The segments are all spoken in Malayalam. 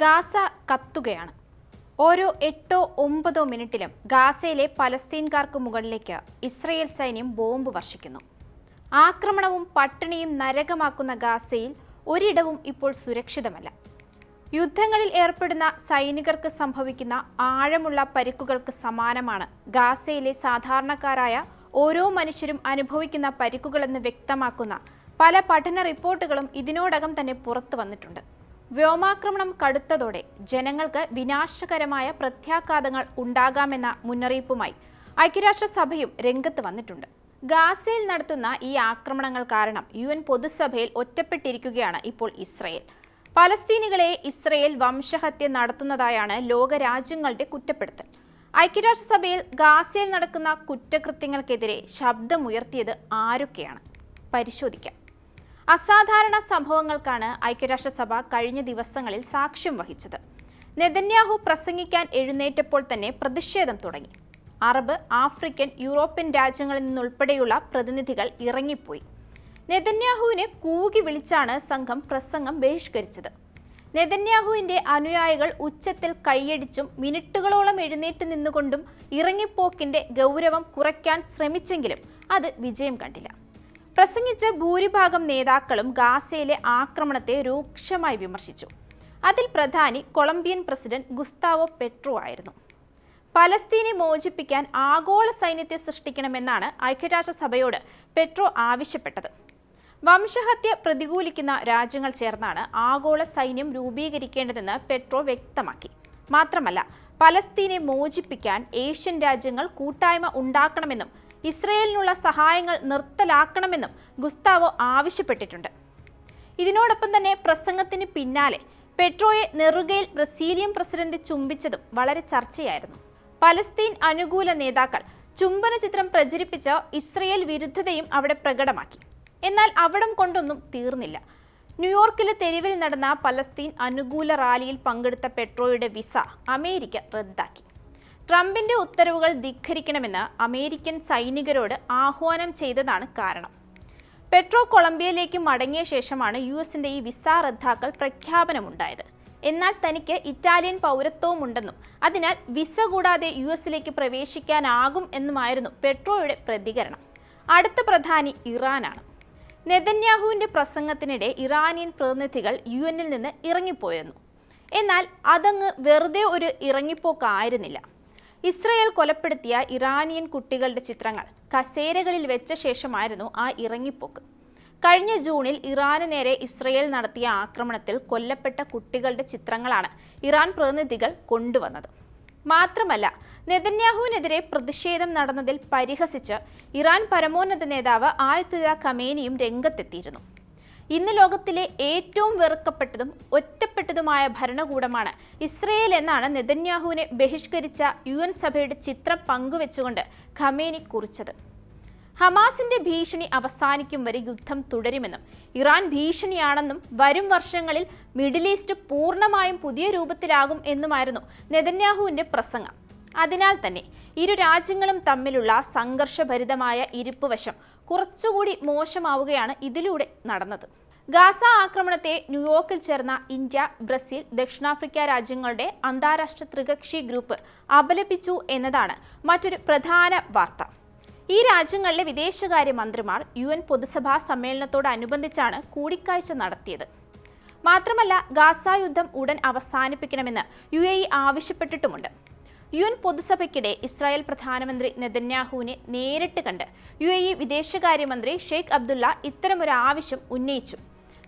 ഗാസ കത്തുകയാണ്. ഓരോ എട്ടോ ഒമ്പതോ മിനിറ്റിലും ഗാസയിലെ പലസ്തീൻകാർക്ക് മുകളിലേക്ക് ഇസ്രയേൽ സൈന്യം ബോംബ് വർഷിക്കുന്നു. ആക്രമണവും പട്ടിണിയും നരകമാക്കുന്ന ഗാസയിൽ ഒരിടവും ഇപ്പോൾ സുരക്ഷിതമല്ല. യുദ്ധങ്ങളിൽ ഏർപ്പെടുന്ന സൈനികർക്ക് സംഭവിക്കുന്ന ആഴമുള്ള പരിക്കുകൾക്ക് സമാനമാണ് ഗാസയിലെ സാധാരണക്കാരായ ഓരോ മനുഷ്യരും അനുഭവിക്കുന്ന പരിക്കുകളെന്ന് വ്യക്തമാക്കുന്ന പല പഠന റിപ്പോർട്ടുകളും ഇതിനോടകം തന്നെ പുറത്തു വന്നിട്ടുണ്ട്. വ്യോമാക്രമണം കടുത്തതോടെ ജനങ്ങൾക്ക് വിനാശകരമായ പ്രത്യാഘാതങ്ങൾ ഉണ്ടാകാമെന്ന മുന്നറിയിപ്പുമായി ഐക്യരാഷ്ട്രസഭയും രംഗത്ത് വന്നിട്ടുണ്ട്. ഗാസയിൽ നടത്തുന്ന ഈ ആക്രമണങ്ങൾ കാരണം യു എൻ പൊതുസഭയിൽ ഒറ്റപ്പെട്ടിരിക്കുകയാണ് ഇപ്പോൾ ഇസ്രയേൽ. പലസ്തീനികളെ ഇസ്രയേൽ വംശഹത്യ നടത്തുന്നതായാണ് ലോകരാജ്യങ്ങളുടെ കുറ്റപ്പെടുത്തൽ. ഐക്യരാഷ്ട്രസഭയിൽ ഗാസയിൽ നടക്കുന്ന കുറ്റകൃത്യങ്ങൾക്കെതിരെ ശബ്ദമുയർത്തിയത് ആരൊക്കെയാണ്? പരിശോധിക്കാം. അസാധാരണ സംഭവങ്ങൾക്കാണ് ഐക്യരാഷ്ട്രസഭ കഴിഞ്ഞ ദിവസങ്ങളിൽ സാക്ഷ്യം വഹിച്ചത്. നെതന്യാഹു പ്രസംഗിക്കാൻ എഴുന്നേറ്റപ്പോൾ തന്നെ പ്രതിഷേധം തുടങ്ങി. അറബ് ആഫ്രിക്കൻ യൂറോപ്യൻ രാജ്യങ്ങളിൽ നിന്നുൾപ്പെടെയുള്ള പ്രതിനിധികൾ ഇറങ്ങിപ്പോയി. നെതന്യാഹുവിനെ കൂകി വിളിച്ചാണ് സംഘം പ്രസംഗം ബഹിഷ്കരിച്ചത്. നെതന്യാഹുവിന്റെ അനുയായികൾ ഉച്ചത്തിൽ കൈയടിച്ചും മിനിറ്റുകളോളം എഴുന്നേറ്റ് നിന്നുകൊണ്ടും ഇറങ്ങിപ്പോക്കിന്റെ ഗൗരവം കുറയ്ക്കാൻ ശ്രമിച്ചെങ്കിലും അത് വിജയം കണ്ടില്ല. പ്രസംഗിച്ച ഭൂരിഭാഗം നേതാക്കളും ഗാസയിലെ ആക്രമണത്തെ രൂക്ഷമായി വിമർശിച്ചു. അതിൽ പ്രധാനി കൊളംബിയൻ പ്രസിഡന്റ് ഗുസ്താവോ പെട്രോ ആയിരുന്നു. പലസ്തീനെ മോചിപ്പിക്കാൻ ആഗോള സൈന്യത്തെ സൃഷ്ടിക്കണമെന്നാണ് ഐക്യരാഷ്ട്രസഭയോട് പെട്രോ ആവശ്യപ്പെട്ടത്. വംശഹത്യ പ്രതികൂലിക്കുന്ന രാജ്യങ്ങൾ ചേർന്നാണ് ആഗോള സൈന്യം രൂപീകരിക്കേണ്ടതെന്ന് പെട്രോ വ്യക്തമാക്കി. മാത്രമല്ല പലസ്തീനെ മോചിപ്പിക്കാൻ ഏഷ്യൻ രാജ്യങ്ങൾ കൂട്ടായ്മ ഉണ്ടാക്കണമെന്നും ഇസ്രയേലിനുള്ള സഹായങ്ങൾ നിർത്തലാക്കണമെന്നും ഗുസ്താവോ ആവശ്യപ്പെട്ടിട്ടുണ്ട്. ഇതിനോടൊപ്പം തന്നെ പ്രസംഗത്തിന് പിന്നാലെ പെട്രോയെ നെറുകയിൽ ബ്രസീലിയൻ പ്രസിഡന്റ് ചുംബിച്ചതും വളരെ ചർച്ചയായിരുന്നു. പലസ്തീൻ അനുകൂല നേതാക്കൾ ചുംബന ചിത്രം പ്രചരിപ്പിച്ച ഇസ്രയേൽ വിരുദ്ധതയും അവിടെ പ്രകടമാക്കി. എന്നാൽ അവിടം കൊണ്ടൊന്നും തീർന്നില്ല. ന്യൂയോർക്കിലെ തെരുവിൽ നടന്ന പലസ്തീൻ അനുകൂല റാലിയിൽ പങ്കെടുത്ത പെട്രോയുടെ വിസ അമേരിക്ക റദ്ദാക്കി. ട്രംപിന്റെ ഉത്തരവുകൾ ധിഖരിക്കണമെന്ന് അമേരിക്കൻ സൈനികരോട് ആഹ്വാനം ചെയ്തതാണ് കാരണം. പെട്രോ കൊളംബിയയിലേക്ക് മടങ്ങിയ ശേഷമാണ് യു എസിന്റെ ഈ വിസ റദ്ദാക്കൽ പ്രഖ്യാപനമുണ്ടായത്. എന്നാൽ തനിക്ക് ഇറ്റാലിയൻ പൗരത്വവും ഉണ്ടെന്നും അതിനാൽ വിസ കൂടാതെ യു എസിലേക്ക് പ്രവേശിക്കാനാകും എന്നുമായിരുന്നു പെട്രോയുടെ പ്രതികരണം. അടുത്ത പ്രധാനി ഇറാനാണ്. നെതന്യാഹുവിന്റെ പ്രസംഗത്തിനിടെ ഇറാനിയൻ പ്രതിനിധികൾ യു എന്നിൽ നിന്ന് ഇറങ്ങിപ്പോയിരുന്നു എന്നാൽ അതങ്ങ് വെറുതെ ഒരു ഇറങ്ങിപ്പോക്കായിരുന്നില്ല. ഇസ്രയേൽ കൊലപ്പെടുത്തിയ ഇറാനിയൻ കുട്ടികളുടെ ചിത്രങ്ങൾ കസേരകളിൽ വെച്ച ശേഷമായിരുന്നു ആ ഇറങ്ങിപ്പോക്ക്. കഴിഞ്ഞ ജൂണിൽ ഇറാന് നേരെ ഇസ്രയേൽ നടത്തിയ ആക്രമണത്തിൽ കൊല്ലപ്പെട്ട കുട്ടികളുടെ ചിത്രങ്ങളാണ് ഇറാൻ പ്രതിനിധികൾ കൊണ്ടുവന്നത്. മാത്രമല്ല നെതന്യാഹുവിനെതിരെ പ്രതിഷേധം നടന്നതിൽ പരിഹസിച്ച് ഇറാൻ പരമോന്നത നേതാവ് ആയത്തുല്ല ഖമേനിയും രംഗത്തെത്തിയിരുന്നു. ഇന്ന് ലോകത്തിലെ ഏറ്റവും വെറുക്കപ്പെട്ടതും ഒറ്റപ്പെട്ടതുമായ ഭരണകൂടമാണ് ഇസ്രയേൽ എന്നാണ് നെതന്യാഹുവിനെ ബഹിഷ്കരിച്ച യു എൻ സഭയുടെ ചിത്രം പങ്കുവെച്ചുകൊണ്ട് ഖമേനി കുറിച്ചത്. ഹമാസിന്റെ ഭീഷണി അവസാനിക്കും വരെ യുദ്ധം തുടരുമെന്നും ഇറാൻ ഭീഷണിയാണെന്നും വരും വർഷങ്ങളിൽ മിഡിൽ ഈസ്റ്റ് പൂർണമായും പുതിയ രൂപത്തിലാകും എന്നുമായിരുന്നു നെതന്യാഹുവിന്റെ പ്രസംഗം. അതിനാൽ തന്നെ ഇരു രാജ്യങ്ങളും തമ്മിലുള്ള സംഘർഷഭരിതമായ ഇരിപ്പുവശം കുറച്ചുകൂടി മോശമാവുകയാണ് ഇതിലൂടെ നടന്നത്. ഗാസ ആക്രമണത്തെ ന്യൂയോർക്കിൽ ചേർന്ന ഇന്ത്യ ബ്രസീൽ ദക്ഷിണാഫ്രിക്ക രാജ്യങ്ങളുടെ അന്താരാഷ്ട്ര ത്രികക്ഷി ഗ്രൂപ്പ് അപലപിച്ചു എന്നതാണ് മറ്റൊരു പ്രധാന വാർത്ത. ഈ രാജ്യങ്ങളിലെ വിദേശകാര്യ മന്ത്രിമാർ യു എൻ പൊതുസഭാ സമ്മേളനത്തോടനുബന്ധിച്ചാണ് കൂടിക്കാഴ്ച നടത്തിയത്. മാത്രമല്ല ഗാസ യുദ്ധം ഉടൻ അവസാനിപ്പിക്കണമെന്ന് യു ആവശ്യപ്പെട്ടിട്ടുമുണ്ട്. യു എൻ പൊതുസഭയ്ക്കിടെ ഇസ്രായേൽ പ്രധാനമന്ത്രി നെതന്യാഹുവിനെ നേരിട്ട് കണ്ട് യു എ ഇ വിദേശകാര്യമന്ത്രി ഷെയ്ഖ് അബ്ദുള്ള ഇത്തരമൊരു ആവശ്യം ഉന്നയിച്ചു.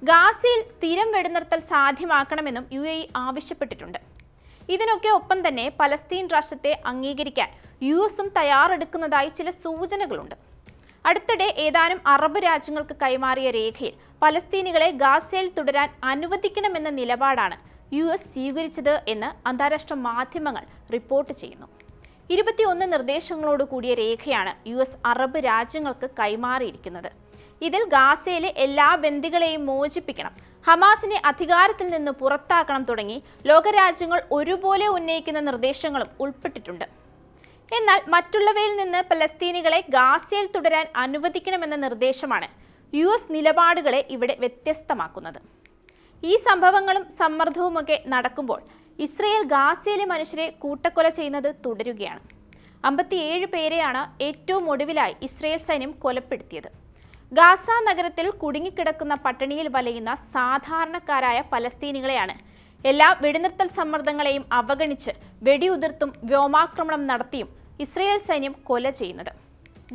ഗാസയിൽ സ്ഥിരം വെടിനിർത്തൽ സാധ്യമാക്കണമെന്നും യു എ ഇ ആവശ്യപ്പെട്ടിട്ടുണ്ട്. ഇതിനൊക്കെ ഒപ്പം തന്നെ പലസ്തീൻ രാഷ്ട്രത്തെ അംഗീകരിക്കാൻ യു എസും തയ്യാറെടുക്കുന്നതായി ചില സൂചനകളുണ്ട്. അടുത്തിടെ ഏതാനും അറബ് രാജ്യങ്ങൾക്ക് കൈമാറിയ രേഖയിൽ പലസ്തീനികളെ ഗാസയിൽ തുടരാൻ അനുവദിക്കണമെന്ന നിലപാടാണ് യു എസ് സ്വീകരിച്ചത് എന്ന് അന്താരാഷ്ട്ര മാധ്യമങ്ങൾ റിപ്പോർട്ട് ചെയ്യുന്നു. ഇരുപത്തിയൊന്ന് നിർദ്ദേശങ്ങളോട് കൂടിയ രേഖയാണ് യു എസ് അറബ് രാജ്യങ്ങൾക്ക് കൈമാറിയിരിക്കുന്നത്. ഇതിൽ ഗാസയിലെ എല്ലാ ബന്ദികളെയും മോചിപ്പിക്കണം ഹമാസിനെ അധികാരത്തിൽ നിന്ന് പുറത്താക്കണം തുടങ്ങി ലോകരാജ്യങ്ങൾ ഒരുപോലെ ഉന്നയിക്കുന്ന നിർദ്ദേശങ്ങളും ഉൾപ്പെട്ടിട്ടുണ്ട്. എന്നാൽ മറ്റുള്ളവയിൽ നിന്ന് പലസ്തീനികളെ ഗാസയിൽ തുടരാൻ അനുവദിക്കണമെന്ന നിർദ്ദേശമാണ് യു എസ് നിലപാടുകളെ ഇവിടെ വ്യത്യസ്തമാക്കുന്നത്. ഈ സംഭവങ്ങളും സമ്മർദ്ദവുമൊക്കെ നടക്കുമ്പോൾ ഇസ്രയേൽ ഗാസയിലെ മനുഷ്യരെ കൂട്ടക്കൊല ചെയ്യുന്നത് തുടരുകയാണ്. അമ്പത്തിയേഴ് പേരെയാണ് ഏറ്റവും ഒടുവിലായി ഇസ്രയേൽ സൈന്യം കൊലപ്പെടുത്തിയത്. ഗാസ നഗരത്തിൽ കുടുങ്ങിക്കിടക്കുന്ന പട്ടിണിയിൽ വലയുന്ന സാധാരണക്കാരായ പലസ്തീനികളെയാണ് എല്ലാ വെടിനിർത്തൽ സമ്മർദ്ദങ്ങളെയും അവഗണിച്ച് വെടിയുതിർത്തും വ്യോമാക്രമണം നടത്തിയും ഇസ്രയേൽ സൈന്യം കൊല ചെയ്യുന്നത്.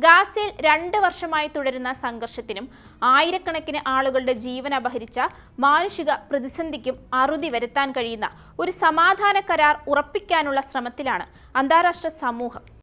ഗാസയിൽ രണ്ട് വർഷമായി തുടരുന്ന സംഘർഷത്തിനും ആയിരക്കണക്കിന് ആളുകളുടെ ജീവൻ അപഹരിച്ച മാനുഷിക പ്രതിസന്ധിക്കും അറുതി വരുത്താൻ കഴിയുന്ന ഒരു സമാധാന കരാർ ഉറപ്പിക്കാനുള്ള ശ്രമത്തിലാണ് അന്താരാഷ്ട്ര സമൂഹം.